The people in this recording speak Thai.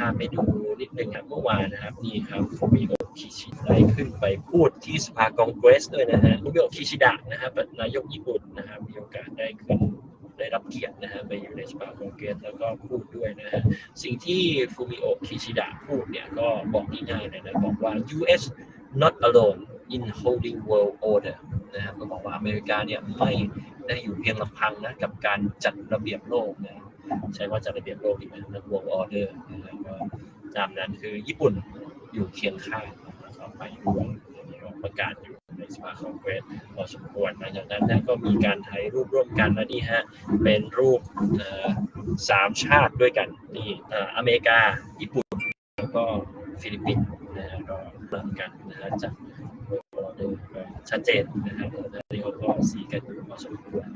พาไปดูนิดนึงครับเมื่อวานนะครับนี่ครับฟูมิโอคิชิได้ขึ้นไปพูดที่สภากองเกรสด้วยนะฮะฟูมิโอคิชิดะนะครับนายกญี่ปุ่นนะครับมีโอกาสได้ขึ้นได้รับเกียรตินะฮะไปอยู่ในสภากองเกรสแล้วก็พูดด้วยนะฮะสิ่งที่ฟูมิโอคิชิดะพูดเนี่ยก็บอกง่ายๆเลยนะบอกว่า US not alone in holding world order นะครับก็บอกว่าอเมริกาเนี่ยไม่ได้อยู่เพียงลำพังนะกับการจัดระเบียบโลกนะ ใช้ว่าจัดระเบียบโลกดีไหมนะ world order นะครับก็ตามนั้นคือญี่ปุ่นอยู่เคียงข้างนะครับไปด้วยอันนี้ก็ประกาศอยู่ในสภาคองเกรสพอสมควรหลังจากนั้นก็มีการถ่ายรูปร่วมกันและนี่ฮะเป็นรูปสามชาติด้วยกันนี่อ่ออเมริกา ญี่ปุ่น แล้วก็ฟิลิปปินส์นะฮะก็เริ่มกันนะฮะจากชัดเจนนะครับแล้วนี่เขาก็สีกันอยู่พอสมควร